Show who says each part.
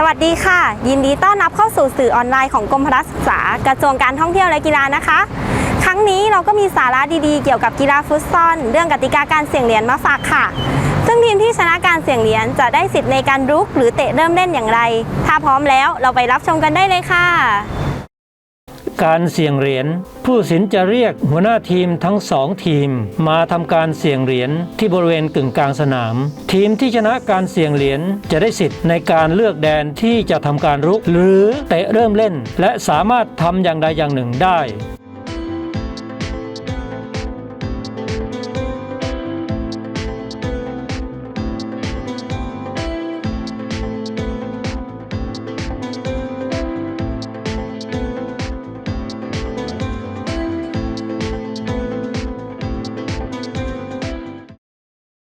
Speaker 1: สวัสดีค่ะ ยินดีต้อนรับเข้าสู่สื่อออนไลน์ของกรมพละศึกษากระทรวงการท่องเที่ยวและกีฬานะคะ ครั้งนี้เราก็มีสาระดีๆ เกี่ยวกับกีฬาฟุตซอลเรื่องกติกาการเสี่ยงเหรียญมาฝากค่ะ ซึ่งทีมที่ชนะการเสี่ยงเหรียญจะได้สิทธิ์ในการรุกหรือเตะเริ่มเล่นอย่างไร ถ้าพร้อมแล้วเราไปรับชมกันได้เลยค่ะ
Speaker 2: การเสี่ยงเหรียญผู้สินจะเรียกหัวหน้าทีมทั้งสองทีม มาทำการเสี่ยงเหรียญที่บริเวณกึ่งกลางสนาม ทีมที่ชนะการเสี่ยงเหรียญจะได้สิทธิ์ในการเลือกแดนที่จะทำการรุก หรือเตะเริ่มเล่น และสามารถทำอย่างใดอย่างหนึ่งได้